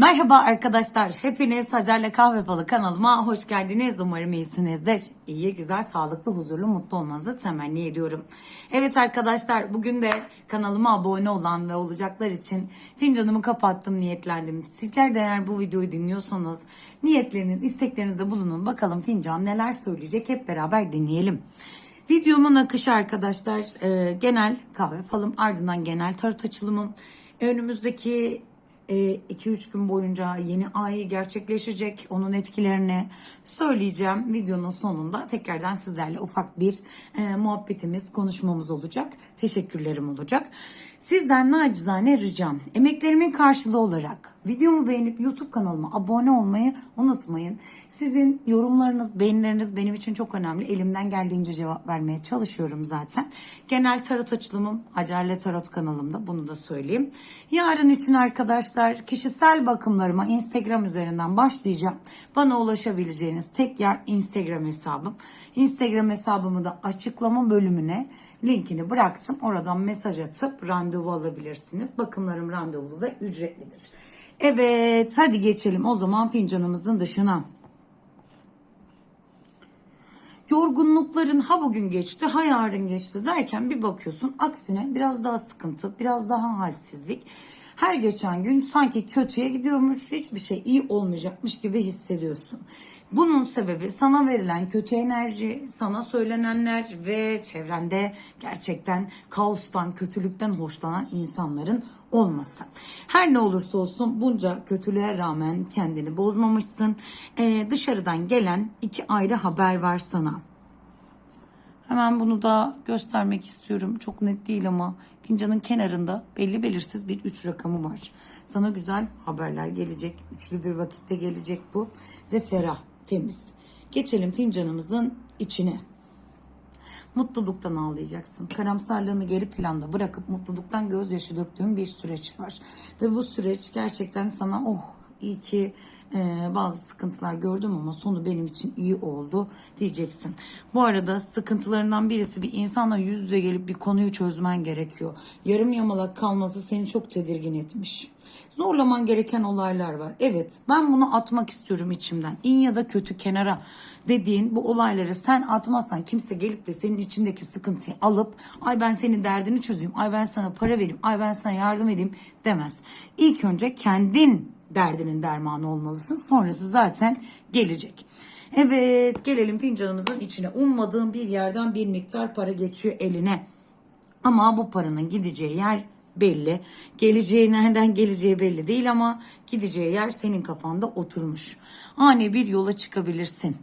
Merhaba arkadaşlar. Hepiniz Hacer'le Kahve Falı kanalıma hoş geldiniz. Umarım iyisinizdir. İyi, güzel, sağlıklı, huzurlu, mutlu olmanızı temenni ediyorum. Evet arkadaşlar bugün de kanalıma abone olan ve olacaklar için fincanımı kapattım, niyetlendim. Sizler de eğer bu videoyu dinliyorsanız niyetlerinin, isteklerinizde bulunun. Bakalım fincan neler söyleyecek hep beraber dinleyelim. Videomun akışı arkadaşlar e, genel kahve falım ardından genel tarot açılımım. Önümüzdeki 2-3 gün boyunca yeni ay gerçekleşecek. Onun etkilerini söyleyeceğim. Videonun sonunda tekrardan sizlerle ufak bir e, muhabbetimiz, konuşmamız olacak. Teşekkürlerim olacak. Sizden nacizane ricam emeklerimin karşılığı olarak videomu beğenip YouTube kanalıma abone olmayı unutmayın. Sizin yorumlarınız, beğenileriniz benim için çok önemli. Elimden geldiğince cevap vermeye çalışıyorum zaten. Genel tarot açılımım Hacerle Tarot kanalımda bunu da söyleyeyim. Yarın için arkadaşlar kişisel bakımlarıma Instagram üzerinden başlayacağım. Bana ulaşabileceğiniz tek yer Instagram hesabım. Instagram hesabımı da açıklama bölümüne linkini bıraktım. Oradan mesaj atıp randevu alabilirsiniz. Bakımlarım randevulu ve ücretlidir. Evet hadi geçelim o zaman fincanımızın dışına. Yorgunlukların ha bugün geçti ha yarın geçti derken bir bakıyorsun aksine biraz daha sıkıntı, biraz daha halsizlik. Her geçen gün sanki kötüye gidiyormuş, hiçbir şey iyi olmayacakmış gibi hissediyorsun. Bunun sebebi sana verilen kötü enerji, sana söylenenler ve çevrende gerçekten kaostan, kötülükten hoşlanan insanların olması. Her ne olursa olsun bunca kötülüğe rağmen kendini bozmamışsın. Ee, dışarıdan gelen iki ayrı haber var sana. Hemen bunu da göstermek istiyorum. Çok net değil ama fincanın kenarında belli belirsiz bir üç rakamı var. Sana güzel haberler gelecek. Üçlü bir vakitte gelecek bu. Ve ferah, temiz. Geçelim fincanımızın içine. Mutluluktan ağlayacaksın. Karamsarlığını geri planda bırakıp mutluluktan gözyaşı döktüğün bir süreç var. Ve bu süreç gerçekten sana oh iyi ki e, bazı sıkıntılar gördüm ama sonu benim için iyi oldu diyeceksin. Bu arada sıkıntılarından birisi bir insanla yüz yüze gelip bir konuyu çözmen gerekiyor. Yarım yamalak kalması seni çok tedirgin etmiş. Zorlaman gereken olaylar var. Evet ben bunu atmak istiyorum içimden. İyi ya da kötü kenara dediğin bu olayları sen atmazsan kimse gelip de senin içindeki sıkıntıyı alıp ay ben senin derdini çözeyim, ay ben sana para vereyim, ay ben sana yardım edeyim demez. İlk önce kendin derdinin dermanı olmalısın. Sonrası zaten gelecek. Evet gelelim fincanımızın içine. Ummadığın bir yerden bir miktar para geçiyor eline. Ama bu paranın gideceği yer belli. Geleceği nereden geleceği belli değil ama gideceği yer senin kafanda oturmuş. Ani bir yola çıkabilirsin.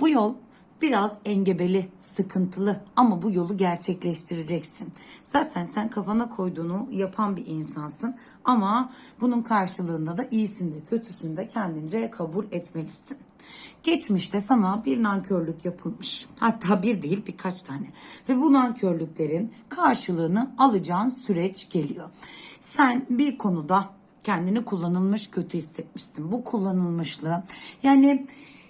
Bu yol biraz engebeli, sıkıntılı ama bu yolu gerçekleştireceksin. Zaten sen kafana koyduğunu yapan bir insansın ama bunun karşılığında da iyisini de kötüsünü de kendince kabul etmelisin. Geçmişte sana bir nankörlük yapılmış. Hatta bir değil birkaç tane. Ve bu nankörlüklerin karşılığını alacağın süreç geliyor. Sen bir konuda kendini kullanılmış kötü hissetmişsin. Bu kullanılmışlığı yani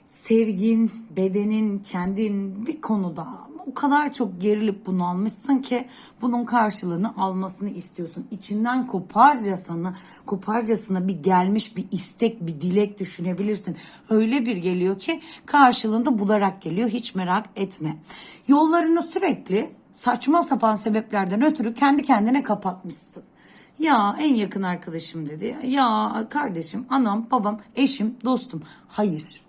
sevgin, bedenin, kendin bir konuda o kadar çok gerilip bunalmışsın ki bunun karşılığını almasını istiyorsun. İçinden koparcasına, koparcasına bir gelmiş bir istek, bir dilek düşünebilirsin. Öyle bir geliyor ki karşılığında bularak geliyor. Hiç merak etme. Yollarını sürekli saçma sapan sebeplerden ötürü kendi kendine kapatmışsın. Ya en yakın arkadaşım dedi. Ya kardeşim, anam, babam, eşim, dostum. Hayır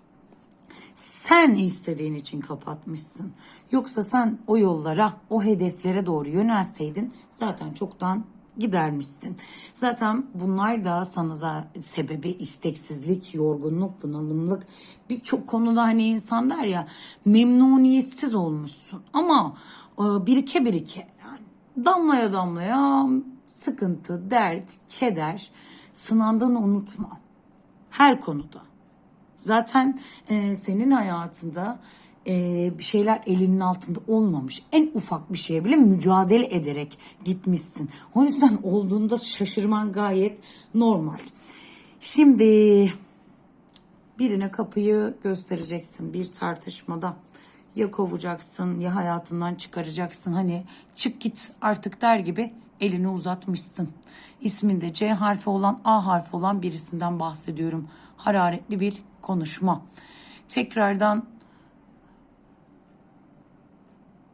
sen istediğin için kapatmışsın. Yoksa sen o yollara, o hedeflere doğru yönelseydin zaten çoktan gidermişsin. Zaten bunlar da sana sebebi isteksizlik, yorgunluk, bunalımlık. Birçok konuda hani insan der ya memnuniyetsiz olmuşsun. Ama e, birike birike yani damlaya damlaya sıkıntı, dert, keder sınandığını unutma. Her konuda. Zaten e, senin hayatında e, bir şeyler elinin altında olmamış. En ufak bir şeye bile mücadele ederek gitmişsin. O yüzden olduğunda şaşırman gayet normal. Şimdi birine kapıyı göstereceksin bir tartışmada. Ya kovacaksın ya hayatından çıkaracaksın. Hani çık git artık der gibi elini uzatmışsın. İsminde C harfi olan A harfi olan birisinden bahsediyorum. Hararetli bir konuşma. Tekrardan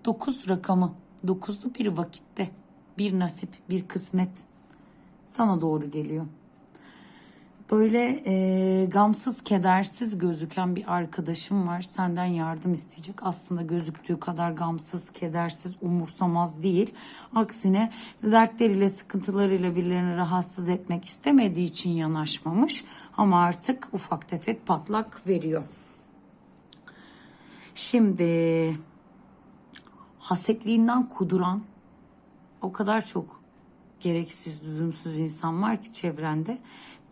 9 rakamı, 9'lu bir vakitte bir nasip, bir kısmet sana doğru geliyor. Böyle e, gamsız, kedersiz gözüken bir arkadaşım var. Senden yardım isteyecek. Aslında gözüktüğü kadar gamsız, kedersiz, umursamaz değil. Aksine dertleriyle, sıkıntılarıyla birilerini rahatsız etmek istemediği için yanaşmamış. Ama artık ufak tefek patlak veriyor. Şimdi hasetliğinden kuduran o kadar çok gereksiz, lüzumsuz insan var ki çevrende.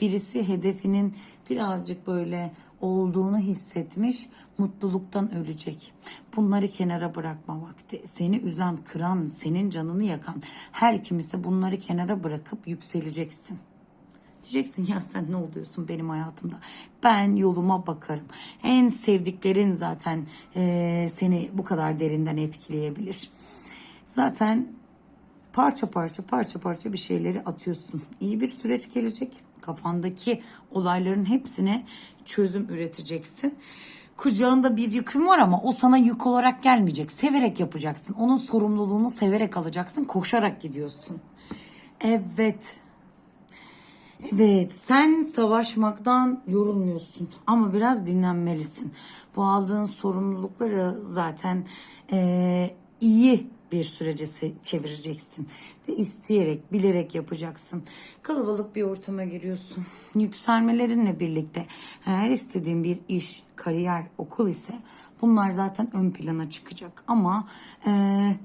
Birisi hedefinin birazcık böyle olduğunu hissetmiş, mutluluktan ölecek. Bunları kenara bırakma vakti. Seni üzen, kıran, senin canını yakan her kimse bunları kenara bırakıp yükseleceksin. Diyeceksin ya sen ne oluyorsun benim hayatımda? Ben yoluma bakarım. En sevdiklerin zaten eee, seni bu kadar derinden etkileyebilir. Zaten parça parça parça parça bir şeyleri atıyorsun. İyi bir süreç gelecek. Kafandaki olayların hepsine çözüm üreteceksin. Kucağında bir yükün var ama o sana yük olarak gelmeyecek. Severek yapacaksın. Onun sorumluluğunu severek alacaksın. Koşarak gidiyorsun. Evet. Evet sen savaşmaktan yorulmuyorsun ama biraz dinlenmelisin. Bu aldığın sorumlulukları zaten eee, iyi bir sürece çevireceksin. Ve isteyerek, bilerek yapacaksın. Kalabalık bir ortama giriyorsun. Yükselmelerinle birlikte eğer istediğin bir iş, kariyer, okul ise bunlar zaten ön plana çıkacak. Ama eee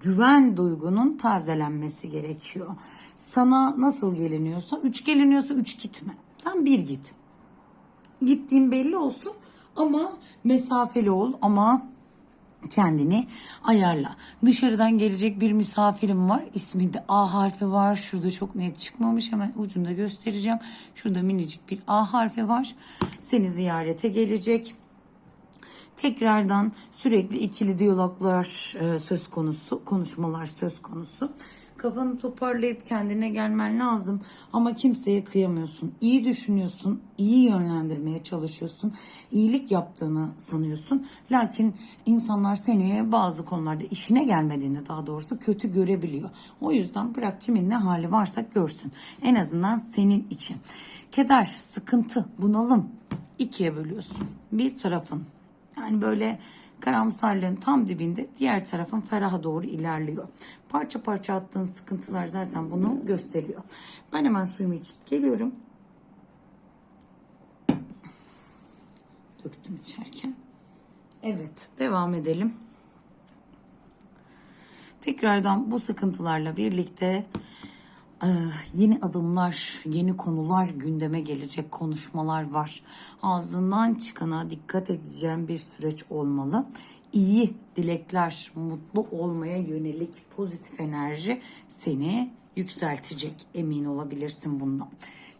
güven duygunun tazelenmesi gerekiyor. Sana nasıl geliniyorsa, üç geliniyorsa üç gitme. Sen bir git. Gittiğin belli olsun ama mesafeli ol ama kendini ayarla. Dışarıdan gelecek bir misafirim var. İsminde A harfi var. Şurada çok net çıkmamış. Hemen ucunda göstereceğim. Şurada minicik bir A harfi var. Seni ziyarete gelecek tekrardan sürekli ikili diyaloglar e, söz konusu, konuşmalar söz konusu. Kafanı toparlayıp kendine gelmen lazım ama kimseye kıyamıyorsun. İyi düşünüyorsun, iyi yönlendirmeye çalışıyorsun. iyilik yaptığını sanıyorsun. Lakin insanlar seni bazı konularda işine gelmediğinde daha doğrusu kötü görebiliyor. O yüzden bırak kimin ne hali varsa görsün. En azından senin için. Keder, sıkıntı, bunalım ikiye bölüyorsun. Bir tarafın yani böyle karamsarlığın tam dibinde diğer tarafın feraha doğru ilerliyor. Parça parça attığın sıkıntılar zaten bunu gösteriyor. Ben hemen suyumu içip geliyorum. Döktüm içerken. Evet devam edelim. Tekrardan bu sıkıntılarla birlikte yeni adımlar, yeni konular gündeme gelecek konuşmalar var. Ağzından çıkana dikkat edeceğim bir süreç olmalı. İyi dilekler, mutlu olmaya yönelik pozitif enerji seni yükseltecek. Emin olabilirsin bundan.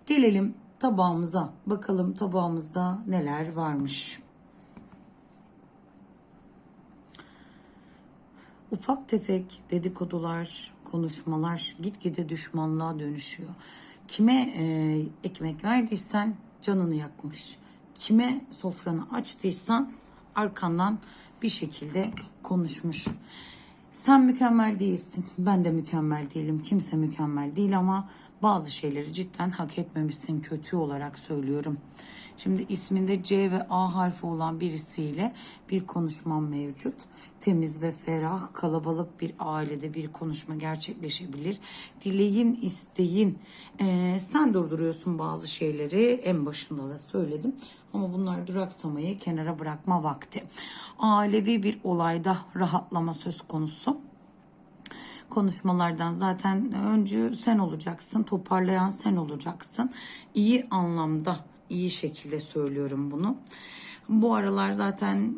Gelelim tabağımıza. Bakalım tabağımızda neler varmış. Ufak tefek dedikodular, konuşmalar gitgide düşmanlığa dönüşüyor. Kime e, ekmek verdiysen canını yakmış. Kime sofranı açtıysan arkandan bir şekilde konuşmuş. Sen mükemmel değilsin. Ben de mükemmel değilim. Kimse mükemmel değil ama bazı şeyleri cidden hak etmemişsin kötü olarak söylüyorum. Şimdi isminde C ve A harfi olan birisiyle bir konuşmam mevcut. Temiz ve ferah, kalabalık bir ailede bir konuşma gerçekleşebilir. Dileğin, isteğin, eee, sen durduruyorsun bazı şeyleri. En başında da söyledim. Ama bunlar duraksamayı kenara bırakma vakti. Ailevi bir olayda rahatlama söz konusu konuşmalardan zaten öncü sen olacaksın, toparlayan sen olacaksın. İyi anlamda, iyi şekilde söylüyorum bunu. Bu aralar zaten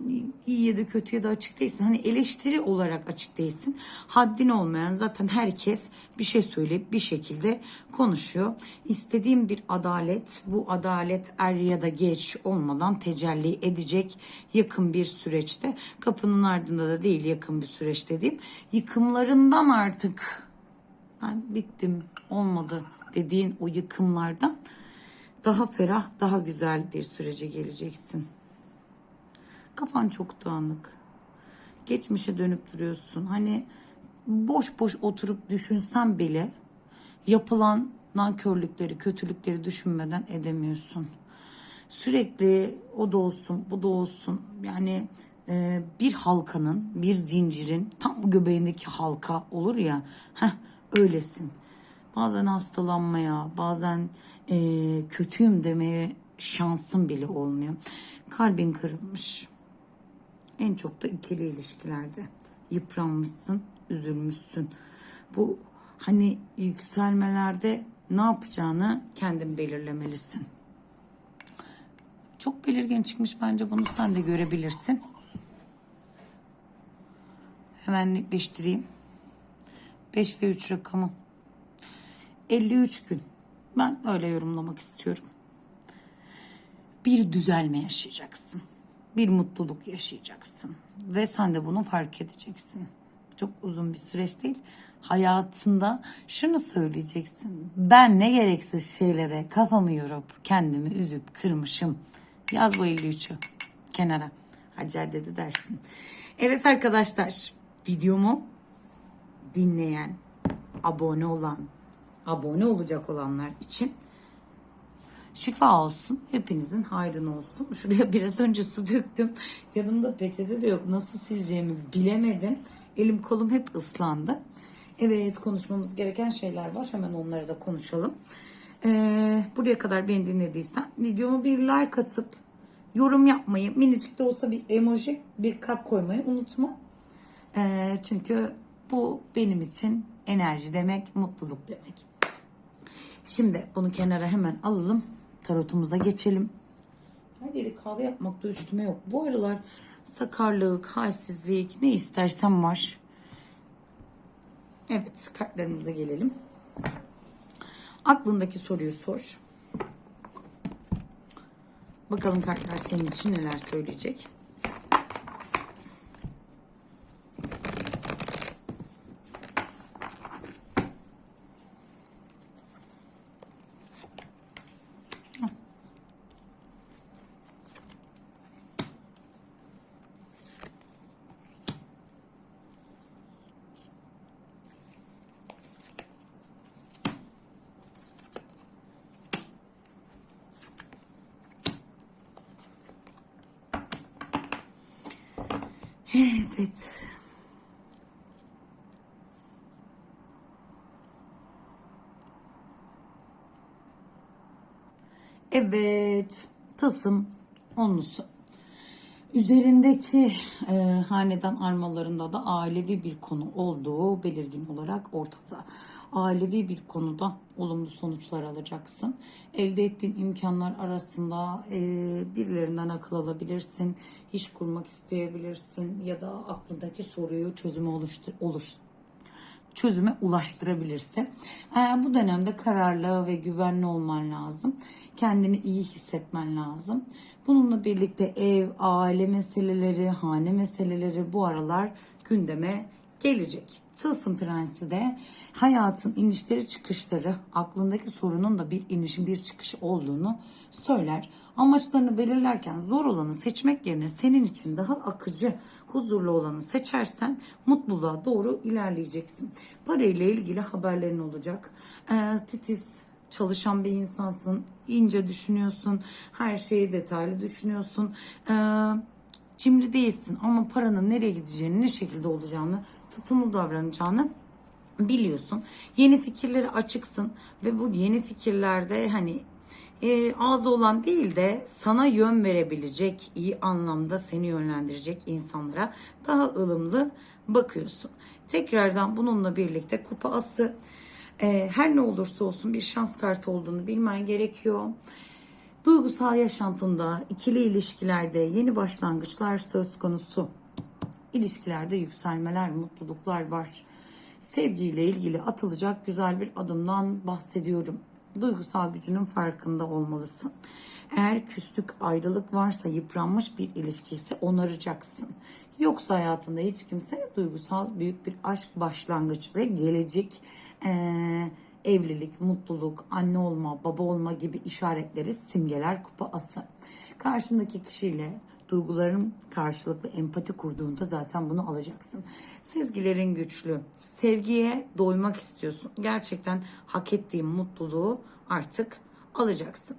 iyi ya da kötü ya da açık değilsin. Hani eleştiri olarak açık değilsin. Haddin olmayan zaten herkes bir şey söyleyip bir şekilde konuşuyor. İstediğim bir adalet, bu adalet er ya da geç olmadan tecelli edecek yakın bir süreçte. Kapının ardında da değil yakın bir süreç dediğim. Yıkımlarından artık ben bittim olmadı dediğin o yıkımlardan daha ferah, daha güzel bir sürece geleceksin. Kafan çok dağınık. Geçmişe dönüp duruyorsun. Hani boş boş oturup düşünsen bile yapılan nankörlükleri, kötülükleri düşünmeden edemiyorsun. Sürekli o da olsun, bu da olsun. Yani e, bir halkanın, bir zincirin tam göbeğindeki halka olur ya. Heh, öylesin. Bazen hastalanmaya, bazen e, kötüyüm demeye şansın bile olmuyor. Kalbin kırılmış. En çok da ikili ilişkilerde yıpranmışsın, üzülmüşsün. Bu hani yükselmelerde ne yapacağını kendin belirlemelisin. Çok belirgin çıkmış bence bunu sen de görebilirsin. Hemen netleştireyim. 5 ve 3 rakamı. 53 gün. Ben öyle yorumlamak istiyorum. Bir düzelme yaşayacaksın. Bir mutluluk yaşayacaksın. Ve sen de bunu fark edeceksin. Çok uzun bir süreç değil. Hayatında şunu söyleyeceksin. Ben ne gereksiz şeylere kafamı yorup kendimi üzüp kırmışım. Yaz bu 53'ü kenara. Hacer dedi dersin. Evet arkadaşlar videomu dinleyen, abone olan, abone olacak olanlar için şifa olsun. Hepinizin hayrına olsun. Şuraya biraz önce su döktüm. Yanımda peçete de yok. Nasıl sileceğimi bilemedim. Elim kolum hep ıslandı. Evet konuşmamız gereken şeyler var. Hemen onları da konuşalım. Ee, buraya kadar beni dinlediysen videomu bir like atıp yorum yapmayı, minicik de olsa bir emoji, bir kalp koymayı unutma. Ee, çünkü bu benim için enerji demek, mutluluk demek. Şimdi bunu kenara hemen alalım. Tarotumuza geçelim. Her yeri kahve yapmakta üstüme yok. Bu aralar sakarlık, halsizlik ne istersem var. Evet kartlarımıza gelelim. Aklındaki soruyu sor. Bakalım kartlar senin için neler söyleyecek. Evet. Evet. Tasım onlusu. Üzerindeki e, hanedan armalarında da ailevi bir konu olduğu belirgin olarak ortada. Ailevi bir konuda olumlu sonuçlar alacaksın. Elde ettiğin imkanlar arasında e, birilerinden akıl alabilirsin, iş kurmak isteyebilirsin ya da aklındaki soruyu çözüme oluştur, oluştur çözüme ulaştırabilirsin. Ee, bu dönemde kararlı ve güvenli olman lazım. Kendini iyi hissetmen lazım. Bununla birlikte ev, aile meseleleri, hane meseleleri bu aralar gündeme gelecek. Tılsım Prensi de hayatın inişleri çıkışları, aklındaki sorunun da bir inişin bir çıkış olduğunu söyler. Amaçlarını belirlerken zor olanı seçmek yerine senin için daha akıcı, huzurlu olanı seçersen mutluluğa doğru ilerleyeceksin. Parayla ilgili haberlerin olacak. Ee, titiz, çalışan bir insansın, ince düşünüyorsun, her şeyi detaylı düşünüyorsun. Ee, cimri değilsin ama paranın nereye gideceğini, ne şekilde olacağını, tutumlu davranacağını biliyorsun. Yeni fikirlere açıksın ve bu yeni fikirlerde hani e, ağzı olan değil de sana yön verebilecek, iyi anlamda seni yönlendirecek insanlara daha ılımlı bakıyorsun. Tekrardan bununla birlikte kupa ası e, her ne olursa olsun bir şans kartı olduğunu bilmen gerekiyor. Duygusal yaşantında, ikili ilişkilerde yeni başlangıçlar söz konusu. İlişkilerde yükselmeler, mutluluklar var. Sevgiyle ilgili atılacak güzel bir adımdan bahsediyorum. Duygusal gücünün farkında olmalısın. Eğer küslük, ayrılık varsa, yıpranmış bir ilişki onaracaksın. Yoksa hayatında hiç kimse duygusal büyük bir aşk başlangıç ve gelecek eee, evlilik, mutluluk, anne olma, baba olma gibi işaretleri simgeler kupa ası. Karşındaki kişiyle duyguların karşılıklı empati kurduğunda zaten bunu alacaksın. Sezgilerin güçlü. Sevgiye doymak istiyorsun. Gerçekten hak ettiğin mutluluğu artık alacaksın.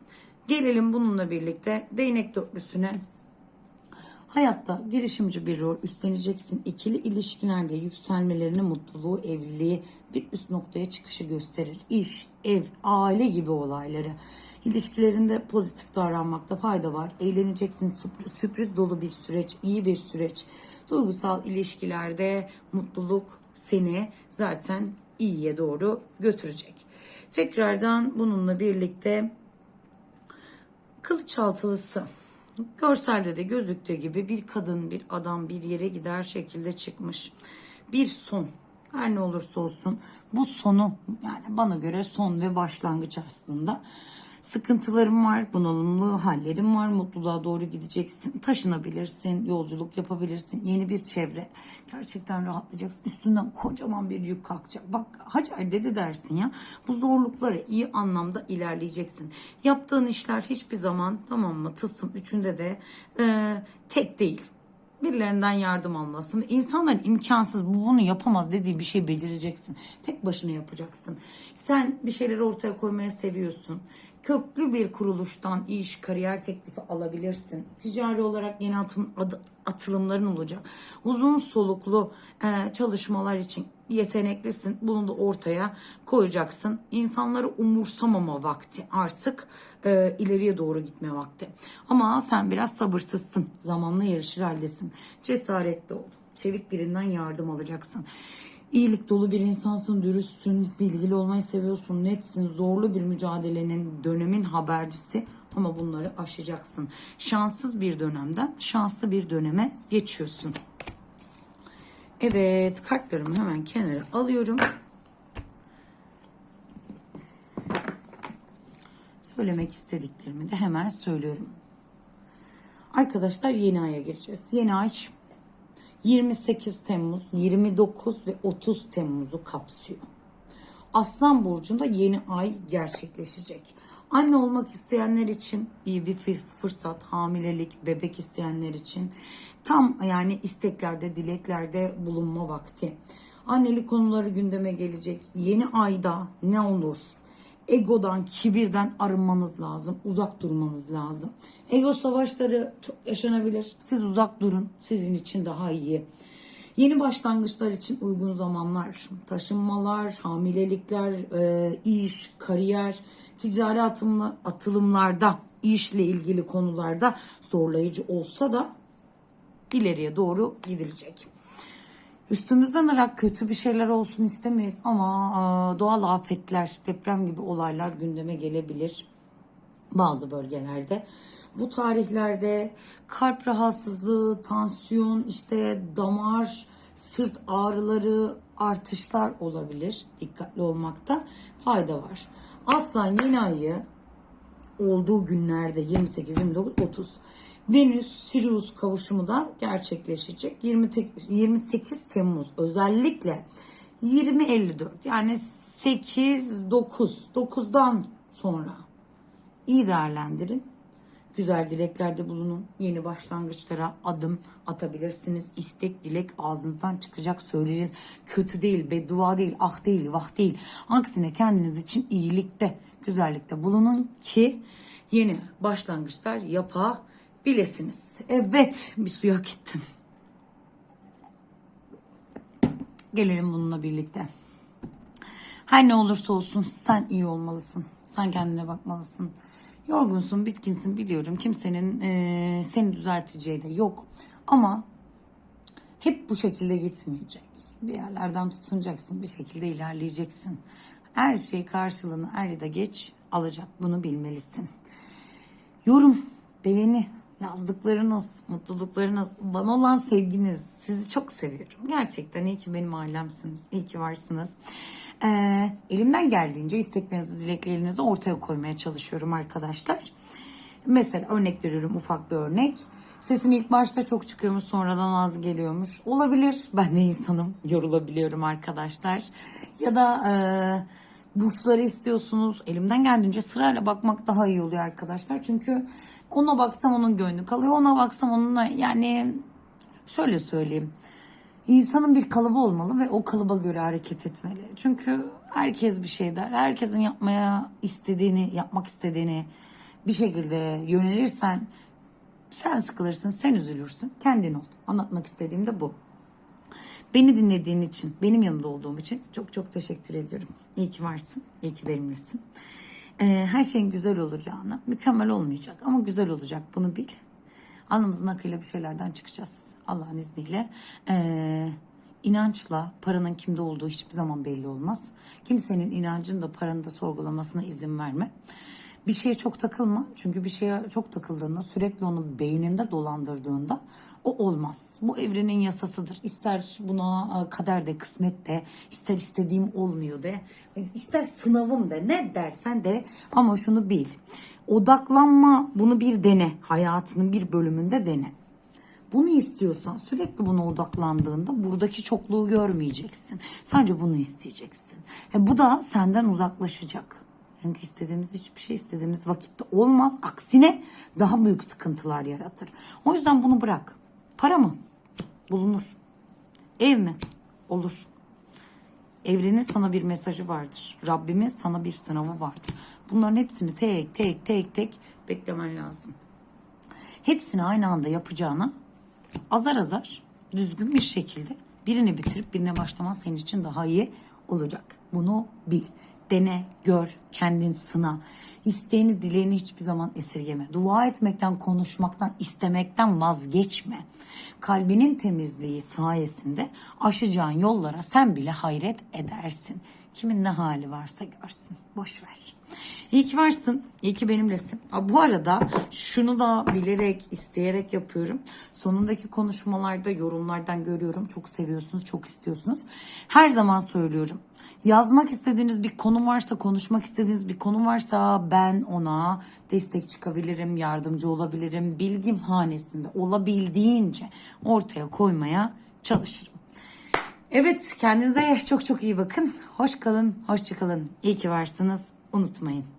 Gelelim bununla birlikte değnek dörtlüsüne. Hayatta girişimci bir rol üstleneceksin. İkili ilişkilerde yükselmelerini, mutluluğu, evliliği bir üst noktaya çıkışı gösterir. İş, ev, aile gibi olayları. İlişkilerinde pozitif davranmakta fayda var. Eğleneceksin. Sürpriz, dolu bir süreç, iyi bir süreç. Duygusal ilişkilerde mutluluk seni zaten iyiye doğru götürecek. Tekrardan bununla birlikte kılıç altılısı. Görselde de gözüktüğü gibi bir kadın, bir adam bir yere gider şekilde çıkmış. Bir son. Her ne olursa olsun bu sonu yani bana göre son ve başlangıç aslında. Sıkıntılarım var, bunalımlı hallerim var, mutluluğa doğru gideceksin, taşınabilirsin, yolculuk yapabilirsin, yeni bir çevre. Gerçekten rahatlayacaksın, üstünden kocaman bir yük kalkacak. Bak Hacer dedi dersin ya, bu zorlukları iyi anlamda ilerleyeceksin. Yaptığın işler hiçbir zaman tamam mı tılsım üçünde de e, tek değil birilerinden yardım almasın. İnsanların imkansız bu bunu yapamaz dediği bir şey becereceksin. Tek başına yapacaksın. Sen bir şeyleri ortaya koymaya seviyorsun. Köklü bir kuruluştan iş, kariyer teklifi alabilirsin. Ticari olarak yeni atım, adı- atılımların olacak. Uzun soluklu e, çalışmalar için yeteneklisin. Bunu da ortaya koyacaksın. İnsanları umursamama vakti artık e, ileriye doğru gitme vakti. Ama sen biraz sabırsızsın. Zamanla yarışır haldesin. Cesaretli ol. Çevik birinden yardım alacaksın. İyilik dolu bir insansın, dürüstsün, bilgili olmayı seviyorsun, netsin, zorlu bir mücadelenin, dönemin habercisi ama bunları aşacaksın. Şanssız bir dönemden şanslı bir döneme geçiyorsun. Evet, kartlarımı hemen kenara alıyorum. Söylemek istediklerimi de hemen söylüyorum. Arkadaşlar yeni aya gireceğiz. Yeni ay 28 Temmuz, 29 ve 30 Temmuz'u kapsıyor. Aslan burcunda yeni ay gerçekleşecek. Anne olmak isteyenler için iyi bir fırs- fırsat, hamilelik, bebek isteyenler için tam yani isteklerde, dileklerde bulunma vakti. Annelik konuları gündeme gelecek. Yeni ayda ne olur? Egodan, kibirden arınmanız lazım. Uzak durmanız lazım. Ego savaşları çok yaşanabilir. Siz uzak durun. Sizin için daha iyi. Yeni başlangıçlar için uygun zamanlar, taşınmalar, hamilelikler, e, iş, kariyer, ticari atımlı, atılımlarda, işle ilgili konularda zorlayıcı olsa da ileriye doğru gidilecek. Üstümüzden arak kötü bir şeyler olsun istemeyiz ama e, doğal afetler, deprem gibi olaylar gündeme gelebilir bazı bölgelerde. Bu tarihlerde kalp rahatsızlığı, tansiyon, işte damar, sırt ağrıları, artışlar olabilir. Dikkatli olmakta fayda var. Aslan yeni ayı olduğu günlerde 28, 29, 30 Venüs Sirius kavuşumu da gerçekleşecek. 20, te- 28 Temmuz özellikle 20.54 yani 8 9 9'dan sonra iyi değerlendirin. Güzel dileklerde bulunun. Yeni başlangıçlara adım atabilirsiniz. İstek, dilek ağzınızdan çıkacak söyleyeceğiz. Kötü değil, beddua değil, ah değil, vah değil. Aksine kendiniz için iyilikte, güzellikte bulunun ki yeni başlangıçlar yapabilirsiniz. Evet, bir suya gittim. Gelelim bununla birlikte. Her ne olursa olsun sen iyi olmalısın. Sen kendine bakmalısın. Yorgunsun, bitkinsin biliyorum. Kimsenin eee, seni düzelteceği de yok. Ama hep bu şekilde gitmeyecek. Bir yerlerden tutunacaksın, bir şekilde ilerleyeceksin. Her şey karşılığını er ya da geç alacak. Bunu bilmelisin. Yorum, beğeni, yazdıklarınız, mutluluklarınız, bana olan sevginiz. Sizi çok seviyorum. Gerçekten iyi ki benim ailemsiniz. İyi ki varsınız. Ee, elimden geldiğince isteklerinizi, dileklerinizi ortaya koymaya çalışıyorum arkadaşlar. Mesela örnek veriyorum ufak bir örnek. Sesim ilk başta çok çıkıyormuş sonradan az geliyormuş. Olabilir. Ben de insanım. Yorulabiliyorum arkadaşlar. Ya da e, burçları istiyorsunuz. Elimden geldiğince sırayla bakmak daha iyi oluyor arkadaşlar. Çünkü ona baksam onun gönlü kalıyor. Ona baksam onunla yani şöyle söyleyeyim. İnsanın bir kalıbı olmalı ve o kalıba göre hareket etmeli. Çünkü herkes bir şey der. Herkesin yapmaya istediğini, yapmak istediğini bir şekilde yönelirsen sen sıkılırsın, sen üzülürsün. Kendin ol. Anlatmak istediğim de bu. Beni dinlediğin için, benim yanımda olduğum için çok çok teşekkür ediyorum. İyi ki varsın, iyi ki benimlesin. Ee, her şeyin güzel olacağını, mükemmel olmayacak ama güzel olacak bunu bil. Alnımızın akıyla bir şeylerden çıkacağız Allah'ın izniyle. Ee, inançla paranın kimde olduğu hiçbir zaman belli olmaz. Kimsenin inancını da paranı da sorgulamasına izin verme. Bir şeye çok takılma. Çünkü bir şeye çok takıldığında sürekli onu beyninde dolandırdığında o olmaz. Bu evrenin yasasıdır. İster buna e, kader de kısmet de ister istediğim olmuyor de ister sınavım de ne dersen de ama şunu bil. Odaklanma bunu bir dene. Hayatının bir bölümünde dene. Bunu istiyorsan sürekli buna odaklandığında buradaki çokluğu görmeyeceksin. Sadece bunu isteyeceksin. E bu da senden uzaklaşacak. Çünkü istediğimiz hiçbir şey istediğimiz vakitte olmaz. Aksine daha büyük sıkıntılar yaratır. O yüzden bunu bırak. Para mı? Bulunur. Ev mi? Olur. Evrenin sana bir mesajı vardır. Rabbimin sana bir sınavı vardır. Bunların hepsini tek tek tek tek beklemen lazım. Hepsini aynı anda yapacağına azar azar düzgün bir şekilde birini bitirip birine başlaman senin için daha iyi olacak. Bunu bil. Dene, gör, kendin sına. İsteğini, dileğini hiçbir zaman esirgeme. Dua etmekten, konuşmaktan, istemekten vazgeçme. Kalbinin temizliği sayesinde aşacağın yollara sen bile hayret edersin. Kimin ne hali varsa görsün. Boş ver. İyi ki varsın. İyi ki benimlesin. Ha, bu arada şunu da bilerek, isteyerek yapıyorum. Sonundaki konuşmalarda, yorumlardan görüyorum. Çok seviyorsunuz, çok istiyorsunuz. Her zaman söylüyorum. Yazmak istediğiniz bir konu varsa, konuşmak istediğiniz bir konu varsa ben ona destek çıkabilirim, yardımcı olabilirim. Bilgim hanesinde olabildiğince ortaya koymaya çalışırım. Evet kendinize çok çok iyi bakın. Hoş kalın, hoşça kalın. İyi ki varsınız. Unutmayın.